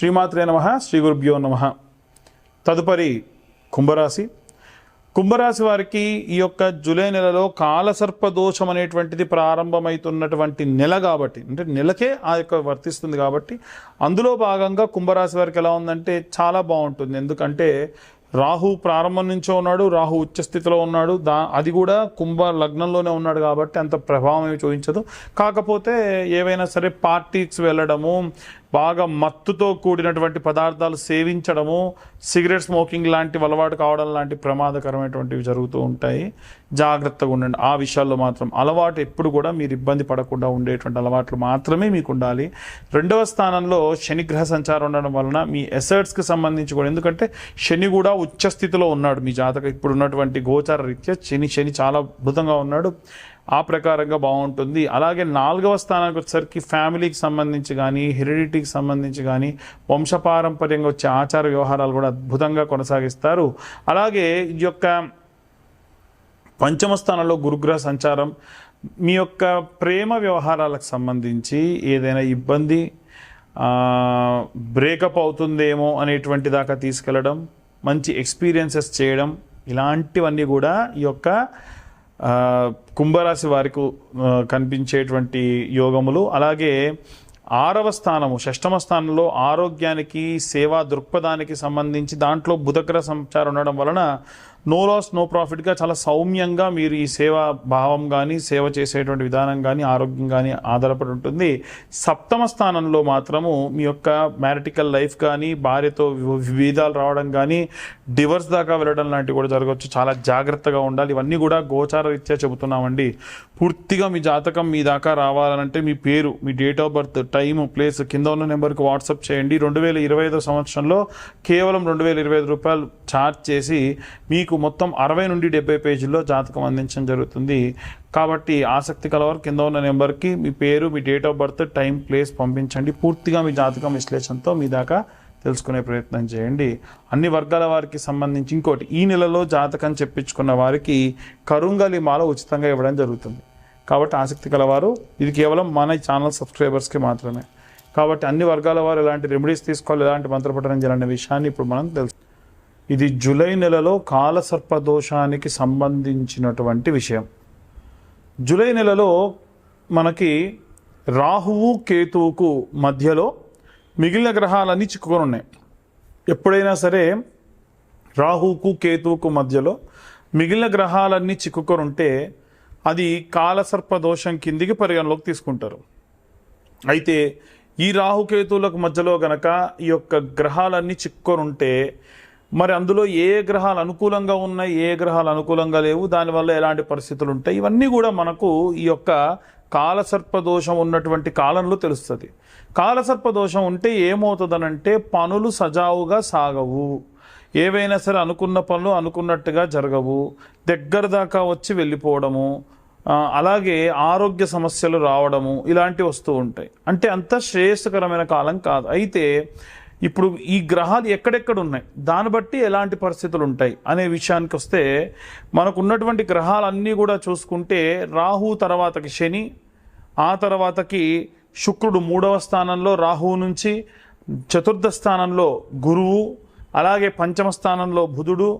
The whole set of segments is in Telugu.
శ్రీమాత్రే నమ శ్రీ గురుభ్యో నమ. తదుపరి కుంభరాశి. కుంభరాశి వారికి ఈ యొక్క జూలై నెలలో కాలసర్ప దోషం అనేటువంటిది ప్రారంభమవుతున్నటువంటి నెల కాబట్టి అంటే నెలకే ఆ యొక్క వర్తిస్తుంది కాబట్టి అందులో భాగంగా కుంభరాశి వారికి ఎలా ఉందంటే చాలా బాగుంటుంది. ఎందుకంటే రాహు ప్రారంభం నుంచో ఉన్నాడు రాహు ఉచ్చ స్థితిలో ఉన్నాడు దా అది కూడా కుంభ లగ్నంలోనే ఉన్నాడు కాబట్టి అంత ప్రభావం ఏమి చూపించదు. కాకపోతే ఏవైనా సరే పార్టీస్ వెళ్ళడము బాగా మత్తుతో కూడినటువంటి పదార్థాలు సేవించడము సిగరెట్ స్మోకింగ్ లాంటి అలవాటు కావడం లాంటి ప్రమాదకరమైనటువంటివి జరుగుతూ ఉంటాయి. జాగ్రత్తగా ఉండండి. ఆ విషయాల్లో మాత్రం అలవాటు ఎప్పుడు కూడా మీరు ఇబ్బంది పడకుండా ఉండేటువంటి అలవాట్లు మాత్రమే మీకు ఉండాలి రెండవ స్థానంలో శనిగ్రహ సంచారం ఉండడం వలన మీ ఎసర్ట్స్కి సంబంధించి కూడా ఎందుకంటే శని కూడా ఉచ్చ స్థితిలో ఉన్నాడు. మీ జాతక ఇప్పుడు ఉన్నటువంటి గోచార రీత్యా శని శని చాలా అద్భుతంగా ఉన్నాడు. ఆ ప్రకారంగా బాగుంటుంది. అలాగే నాలుగవ స్థానానికి వచ్చేసరికి ఫ్యామిలీకి సంబంధించి కానీ హెరిడిటీకి సంబంధించి కానీ వంశపారంపర్యంగా వచ్చే ఆచార వ్యవహారాలు కూడా అద్భుతంగా కొనసాగిస్తారు. అలాగే ఈ యొక్క పంచమ స్థానంలో గురుగ్రహ సంచారం మీ యొక్క ప్రేమ వ్యవహారాలకు సంబంధించి ఏదైనా ఇబ్బంది బ్రేకప్ అవుతుందేమో అనేటువంటి దాకా తీసుకెళ్ళడం మంచి ఎక్స్పీరియన్సెస్ చేయడం ఇలాంటివన్నీ కూడా ఈ యొక్క కుంభరాశి వారికి కనిపించేటువంటి యోగములు అలాగే ఆరవ స్థానము షష్టమ స్థానంలో ఆరోగ్యానికి సేవా దృక్పథానికి సంబంధించి దాంట్లో బుధగ్రహ సంచారం ఉండడం వలన నో లాస్ నో ప్రాఫిట్గా చాలా సౌమ్యంగా మీరు ఈ సేవా భావం కానీ సేవ చేసేటువంటి విధానం కానీ ఆరోగ్యం కానీ ఆధారపడి ఉంటుంది. సప్తమ స్థానంలో మాత్రము మీ యొక్క మ్యారిటికల్ లైఫ్ కానీ భార్యతో వి- విభేదాలు రావడం కానీ డివర్స్ దాకా వెళ్ళడం లాంటివి కూడా జరగవచ్చు. చాలా జాగ్రత్తగా ఉండాలి. ఇవన్నీ కూడా గోచార రీత్యా చెబుతున్నామండి. పూర్తిగా మీ జాతకం మీ దాకా రావాలంటే మీ పేరు మీ date of birth time place కింద ఉన్న నెంబర్కి వాట్సాప్ చేయండి. రెండు వేల ఇరవై ఐదో సంవత్సరంలో కేవలం రెండు వేల ఇరవై ఐదు రూపాయలు ఛార్జ్ చేసి మీకు మొత్తం అరవై నుండి డెబ్బై పేజీల్లో జాతకం అందించడం జరుగుతుంది. కాబట్టి ఆసక్తి కలవారు కింద ఉన్న నెంబర్కి మీ పేరు మీ date of birth time place పంపించండి. పూర్తిగా మీ జాతకం విశ్లేషణతో మీ దాకా తెలుసుకునే ప్రయత్నం చేయండి. అన్ని వర్గాల వారికి సంబంధించి ఇంకోటి ఈ నెలలో జాతకం చెప్పించుకున్న వారికి కరుంగలి మాల ఉచితంగా ఇవ్వడం జరుగుతుంది. కాబట్టి ఆసక్తి కలవారు ఇది కేవలం మన ఛానల్ సబ్స్క్రైబర్స్కి మాత్రమే. కాబట్టి అన్ని వర్గాల వారు ఎలాంటి రెమెడీస్ తీసుకోవాలి ఎలాంటి మంత్రపఠనం చేయాలనే విషయాన్ని ఇప్పుడు మనం తెలుసు ఇది జూలై నెలలో కాలసర్ప దోషానికి సంబంధించినటువంటి విషయం. జూలై నెలలో మనకి రాహువు కేతువుకు మధ్యలో మిగిలిన గ్రహాలన్నీ చిక్కుకొని ఉన్నాయి. ఎప్పుడైనా సరే రాహువుకు కేతువుకు మధ్యలో మిగిలిన గ్రహాలన్నీ చిక్కుకొని ఉంటే అది కాలసర్ప దోషం కిందికి పరిగణలోకి తీసుకుంటారు. అయితే ఈ రాహుకేతువులకు మధ్యలో గనక ఈ యొక్క గ్రహాలన్నీ చిక్కుకొని ఉంటే మరి అందులో ఏ గ్రహాలు అనుకూలంగా ఉన్నాయి ఏ గ్రహాలు అనుకూలంగా లేవు దానివల్ల ఎలాంటి పరిస్థితులు ఉంటాయి ఇవన్నీ కూడా మనకు ఈ యొక్క కాలసర్పదోషం ఉన్నటువంటి కాలంలో తెలుస్తుంది. కాలసర్పదోషం ఉంటే ఏమవుతుందనంటే పనులు సజావుగా సాగవు. ఏవైనా సరే అనుకున్న పనులు అనుకున్నట్టుగా జరగవు. దగ్గర దాకా వచ్చి వెళ్ళిపోవడము అలాగే ఆరోగ్య సమస్యలు రావడము ఇలాంటివి వస్తూ ఉంటాయి. అంటే అంత శ్రేయస్కరమైన కాలం కాదు. అయితే ఇప్పుడు ఈ గ్రహాలు ఎక్కడెక్కడ ఉన్నాయి? దాన్ని బట్టి ఎలాంటి పరిస్థితులు ఉంటాయి? అనే విషయానికి వస్తే మనకు ఉన్నటువంటి గ్రహాలన్నీ కూడా చూసుకుంటే రాహు తర్వాతకి శని ఆ తర్వాతకి శుక్రుడు మూడవ స్థానంలో రాహువు నుంచి చతుర్థ స్థానంలో గురువు అలాగే పంచమ స్థానంలో బుధుడు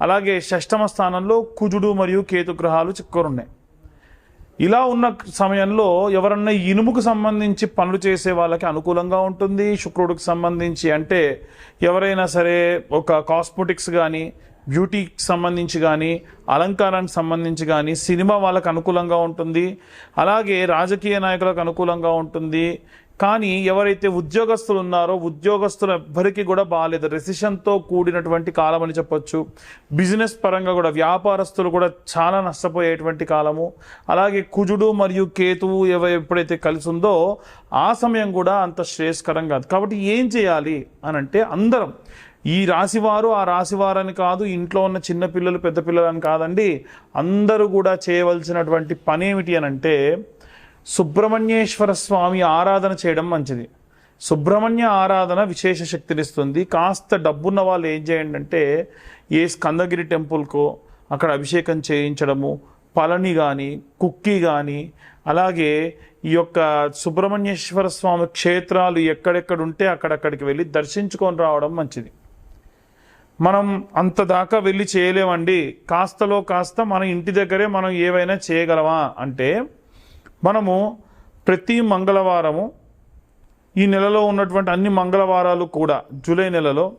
అలాగే షష్టమ స్థానంలో కుజుడు మరియు కేతు గ్రహాలు చిక్కురున్నాయి. ఇలా ఉన్న సమయంలో ఎవరన్నా ఇనుముకు సంబంధించి పనులు చేసే వాళ్ళకి అనుకూలంగా ఉంటుంది శుక్రుడికి సంబంధించి. అంటే ఎవరైనా సరే ఒక కాస్మెటిక్స్ కానీ బ్యూటీకి సంబంధించి కానీ అలంకారానికి సంబంధించి కానీ సినిమా వాళ్ళకు అనుకూలంగా ఉంటుంది. అలాగే రాజకీయ నాయకులకు అనుకూలంగా ఉంటుంది. కానీ ఎవరైతే ఉద్యోగస్తులు ఉన్నారో ఉద్యోగస్తులు ఎవ్వరికి కూడా బాగాలేదు రెసిషన్తో కూడినటువంటి కాలం అని చెప్పొచ్చు. బిజినెస్ పరంగా కూడా వ్యాపారస్తులు కూడా చాలా నష్టపోయేటువంటి కాలము. అలాగే కుజుడు మరియు కేతువు ఎవ ఎప్పుడైతే కలిసి ఉందో ఆ సమయం కూడా అంత శ్రేయస్కరం కాదు. కాబట్టి ఏం చేయాలి అని అంటే అందరం ఈ రాశివారు ఆ రాశివారని కాదు ఇంట్లో ఉన్న చిన్న పిల్లలు పెద్ద పిల్లలు అని కాదండి అందరూ కూడా చేయవలసినటువంటి పని ఏమిటి అని అంటే సుబ్రహ్మణ్యేశ్వర స్వామి ఆరాధన చేయడం మంచిది. సుబ్రహ్మణ్య ఆరాధన విశేష శక్తినిస్తుంది కాస్త డబ్బున్న వాళ్ళు ఏం చేయండి అంటే ఏ స్కందగిరి టెంపుల్కో అక్కడ అభిషేకం చేయించడము పళని కానీ కుక్కి కానీ అలాగే ఈ యొక్క సుబ్రహ్మణ్యేశ్వర స్వామి క్షేత్రాలు ఎక్కడెక్కడ ఉంటే అక్కడక్కడికి వెళ్ళి దర్శించుకొని రావడం మంచిది. మనం అంత దాకా వెళ్ళి చేయలేమండి. కాస్తలో కాస్త మన ఇంటి దగ్గరే మనం ఏవైనా చేయగలమా అంటే మనము ప్రతి మంగళవారము ఈ నెలలో ఉన్నటువంటి అన్ని మంగళవారాలు కూడా జూలై నెలలో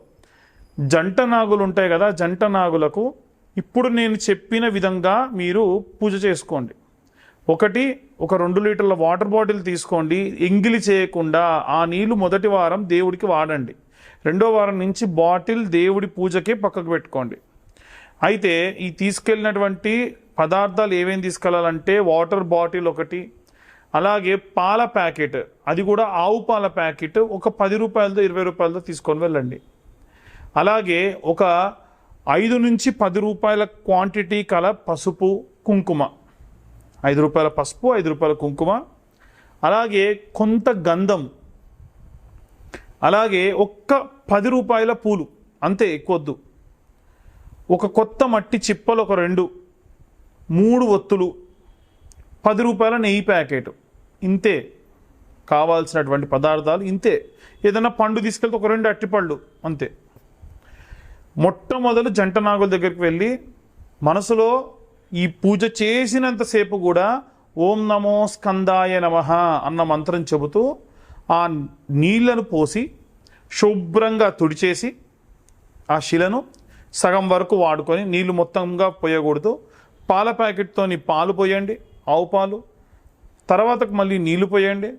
జంట నాగులు ఉంటాయి కదా జంట నాగులకు ఇప్పుడు నేను చెప్పిన విధంగా మీరు పూజ చేసుకోండి. ఒకటి ఒక రెండు లీటర్ల వాటర్ బాటిల్ తీసుకోండి. ఎంగిలి చేయకుండా ఆ నీళ్ళు మొదటి వారం దేవుడికి వాడండి. రెండో వారం నుంచి బాటిల్ దేవుడి పూజకే పక్కకు పెట్టుకోండి. అయితే ఈ తీసుకెళ్ళినటువంటి పదార్థాలు ఏమేమి తీసుకెళ్ళాలంటే వాటర్ బాటిల్ ఒకటి అలాగే పాల ప్యాకెట్. అది కూడా ఆవు పాల ప్యాకెట్. ఒక పది రూపాయలతో ఇరవై రూపాయలతో తీసుకొని వెళ్ళండి. అలాగే ఒక ఐదు నుంచి పది రూపాయల క్వాంటిటీ కల పసుపు కుంకుమ. ఐదు రూపాయల పసుపు ఐదు రూపాయల కుంకుమ. అలాగే కొంత గంధం. అలాగే ఒక్క పది రూపాయల పూలు. అంతే ఎక్కువద్దు. ఒక కొత్త మట్టి చిప్పలు ఒక రెండు. మూడు ఒత్తులు పది రూపాయల నెయ్యి ప్యాకెట్. ఇంతే కావాల్సినటువంటి పదార్థాలు ఇంతే. ఏదైనా పండు తీసుకెళ్తే ఒక రెండు అట్టిపళ్ళు అంతే. మొట్టమొదలు జంట నాగుల దగ్గరికి వెళ్ళి మనసులో ఈ పూజ చేసినంతసేపు కూడా ఓం నమో స్కందాయ నమ అన్న మంత్రం చెబుతూ ఆ నీళ్ళను పోసి శుభ్రంగా తుడిచేసి ఆ శిలను సగం వరకు వాడుకొని నీళ్ళు మొత్తంగా పోయకూడదు పాల ప్యాకెట్తోని పాలు పోయండి ఆవు పాలు తర్వాతకు మళ్ళీ నీళ్ళు పోయండి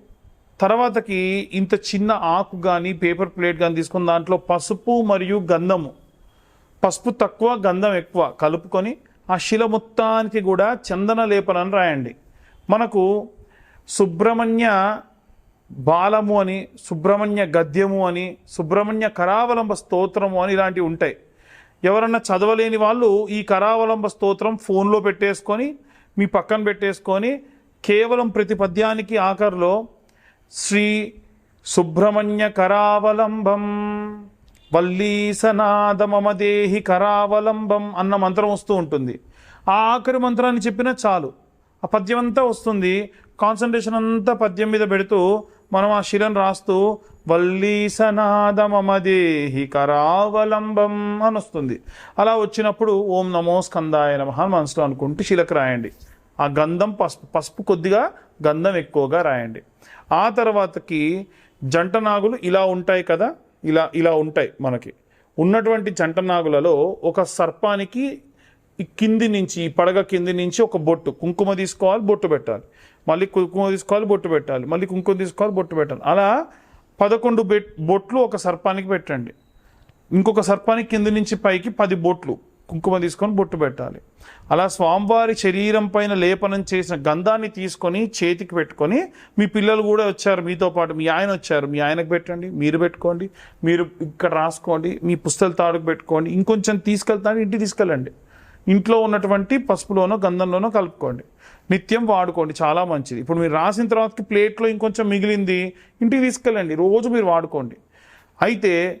తర్వాతకి ఇంత చిన్న ఆకు కానీ పేపర్ ప్లేట్ కానీ తీసుకుని దాంట్లో పసుపు మరియు గంధము. పసుపు తక్కువ గంధం ఎక్కువ కలుపుకొని ఆ శిల మొత్తానికి కూడా చందన లేపనని రాయండి. మనకు సుబ్రహ్మణ్య బాలము అని సుబ్రహ్మణ్య గద్యము అని సుబ్రహ్మణ్య కరావలంబ స్తోత్రము అని ఇలాంటివి ఉంటాయి. ఎవరన్నా చదవలేని వాళ్ళు ఈ కరావలంబ స్తోత్రం ఫోన్లో పెట్టేసుకొని మీ పక్కన పెట్టేసుకొని కేవలం ప్రతి పద్యానికి ఆఖరిలో శ్రీ సుబ్రహ్మణ్య కరావలంబం వల్లీసనాదమమదేహి కరావలంబం అన్న మంత్రం వస్తూ ఉంటుంది. ఆ ఆఖరి మంత్రాన్ని చెప్పినా చాలు. ఆ పద్యం అంతా వస్తుంది. కాన్సన్ట్రేషన్ అంతా పద్యం మీద పెడుతూ మనం ఆ శిలను రాస్తూ వల్లీసనాదమదేహి కరావలంబం అని వస్తుంది అలా వచ్చినప్పుడు ఓం నమో స్కందాయ నమ అని మనసులో అనుకుంటూ శిలకు రాయండి. ఆ గంధం పసుపు పసుపు కొద్దిగా గంధం ఎక్కువగా రాయండి. ఆ తర్వాతకి జంట నాగులు ఇలా ఉంటాయి కదా ఇలా ఇలా ఉంటాయి మనకి. ఉన్నటువంటి జంట నాగులలో ఒక సర్పానికి కింది నుంచి పడగ కింది నుంచి ఒక బొట్టు కుంకుమ తీసుకోవాలి బొట్టు పెట్టాలి. మళ్ళీ కుంకుమ తీసుకోవాలి బొట్టు పెట్టాలి. మళ్ళీ కుంకుమ తీసుకోవాలి బొట్టు పెట్టాలి. అలా పదకొండు బెట్ బొట్లు ఒక సర్పానికి పెట్టండి. ఇంకొక సర్పానికి కింద నుంచి పైకి పది బొట్లు కుంకుమ తీసుకొని బొట్టు పెట్టాలి. అలా స్వామివారి శరీరం పైన లేపనం చేసిన గంధాన్ని తీసుకొని చేతికి పెట్టుకొని మీ పిల్లలు కూడా వచ్చారు మీతో పాటు మీ ఆయన వచ్చారు మీ ఆయనకు పెట్టండి మీరు పెట్టుకోండి మీరు ఇక్కడ రాసుకోండి మీ పుస్తల తాడుకు పెట్టుకోండి ఇంకొంచెం తీసుకెళ్తాను ఇంటికి తీసుకెళ్ళండి. ఇంట్లో ఉన్నటువంటి పసుపులోనో గంధంలోనో కలుపుకోండి. నిత్యం వాడుకోండి చాలా మంచిది. ఇప్పుడు మీరు రాసిన తర్వాతకి ప్లేట్లో ఇంకొంచెం మిగిలింది ఇంటికి తీసుకెళ్ళండి రోజు మీరు వాడుకోండి. అయితే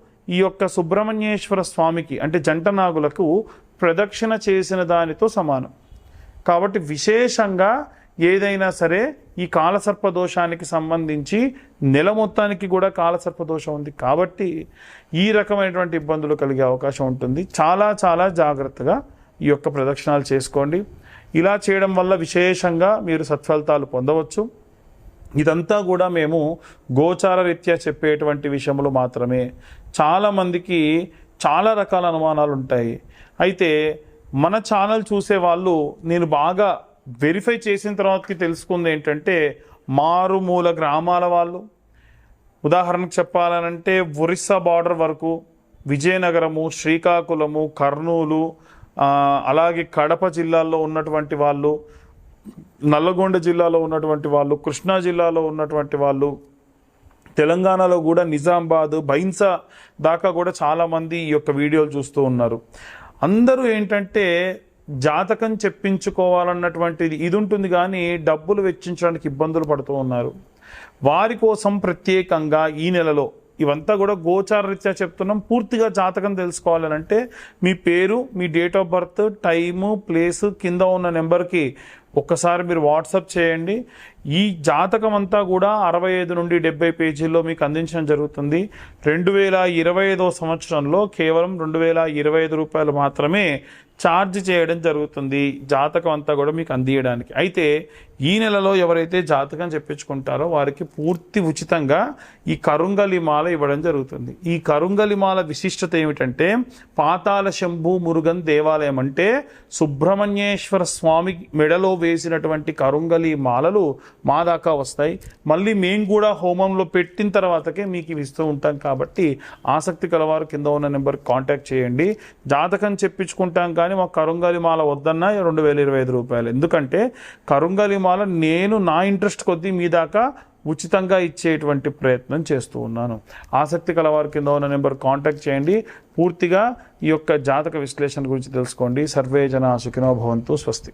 ఈ యొక్క సుబ్రహ్మణ్యేశ్వర స్వామికి అంటే జంట నాగులకు ప్రదక్షిణ చేసిన దానితో సమానం. కాబట్టి విశేషంగా ఏదైనా సరే ఈ కాలసర్ప దోషానికి సంబంధించి నెల మొత్తానికి కూడా కాలసర్ప దోషం ఉంది. కాబట్టి ఈ రకమైనటువంటి ఇబ్బందులు కలిగే అవకాశం ఉంటుంది. చాలా చాలా జాగ్రత్తగా ఈ యొక్క ప్రదక్షిణాలు చేసుకోండి. ఇలా చేయడం వల్ల విశేషంగా మీరు సత్ఫలితాలు పొందవచ్చు. ఇదంతా కూడా మేము గోచార రీత్యా చెప్పేటువంటి విషయంలో మాత్రమే. చాలామందికి చాలా రకాల అనుమానాలు ఉంటాయి. అయితే మన ఛానల్ చూసే వాళ్ళు నేను బాగా వెరిఫై చేసిన తర్వాతకి తెలుసుకుంది ఏంటంటే మారుమూల గ్రామాల వాళ్ళు. ఉదాహరణకు చెప్పాలనంటే ఒరిస్సా బార్డర్ వరకు విజయనగరము శ్రీకాకుళము కర్నూలు అలాగే కడప జిల్లాల్లో ఉన్నటువంటి వాళ్ళు నల్లగొండ జిల్లాలో ఉన్నటువంటి వాళ్ళు కృష్ణా జిల్లాలో ఉన్నటువంటి వాళ్ళు తెలంగాణలో కూడా నిజామాబాద్ బైన్సా దాకా కూడా చాలామంది ఈ యొక్క వీడియోలు చూస్తూ ఉన్నారు. అందరూ ఏంటంటే జాతకం చెప్పించుకోవాలన్నటువంటిది ఇది ఉంటుంది కానీ డబ్బులు వెచ్చించడానికి ఇబ్బందులు పడుతూ ఉన్నారు. వారి కోసం ప్రత్యేకంగా ఈ నెలలో ఇవంతా కూడా గోచారరీత్యా చెప్తున్నాం. పూర్తిగా జాతకం తెలుసుకోవాలనంటే మీ పేరు మీ date of birth time place కింద ఉన్న నెంబర్కి ఒక్కసారి మీరు వాట్సప్ చేయండి. ఈ జాతకం అంతా కూడా అరవై ఐదు నుండి డెబ్బై పేజీల్లో మీకు అందించడం జరుగుతుంది. రెండు వేల ఇరవై ఐదో సంవత్సరంలో కేవలం రెండు వేల ఇరవై ఐదు రూపాయలు మాత్రమే ఛార్జ్ చేయడం జరుగుతుంది. జాతకం అంతా కూడా మీకు అందియడానికి. అయితే ఈ నెలలో ఎవరైతే జాతకం చెప్పించుకుంటారో వారికి పూర్తి ఉచితంగా ఈ కరుంగలి మాల ఇవ్వడం జరుగుతుంది. ఈ కరుంగలి మాల విశిష్టత ఏమిటంటే పాతాల శంభు మురుగన్ దేవాలయం అంటే సుబ్రహ్మణ్యేశ్వర స్వామి మెడలో వేసినటువంటి కరుంగలి మాలలు మా దాకా వస్తాయి. మళ్ళీ మేము కూడా హోమంలో పెట్టిన తర్వాతకే మీకు ఇవి ఇస్తూ ఉంటాం కాబట్టి ఆసక్తి కలవారు కింద ఉన్న నెంబర్కి కాంటాక్ట్ చేయండి. జాతకం చెప్పించుకుంటాం కానీ మాకు కరుంగలి మాల వద్దన్నా రెండు వేల ఇరవై ఐదు రూపాయలు. ఎందుకంటే కరుంగలి మాల నేను నా ఇంట్రెస్ట్ కొద్దీ మీ దాకా ఉచితంగా ఇచ్చేటువంటి ప్రయత్నం చేస్తూ ఉన్నాను. ఆసక్తి కలవారు కింద ఉన్న నెంబర్ కాంటాక్ట్ చేయండి. పూర్తిగా ఈ యొక్క జాతక విశ్లేషణ గురించి తెలుసుకోండి. సర్వే జన సుఖినో భవంతు స్వస్తి.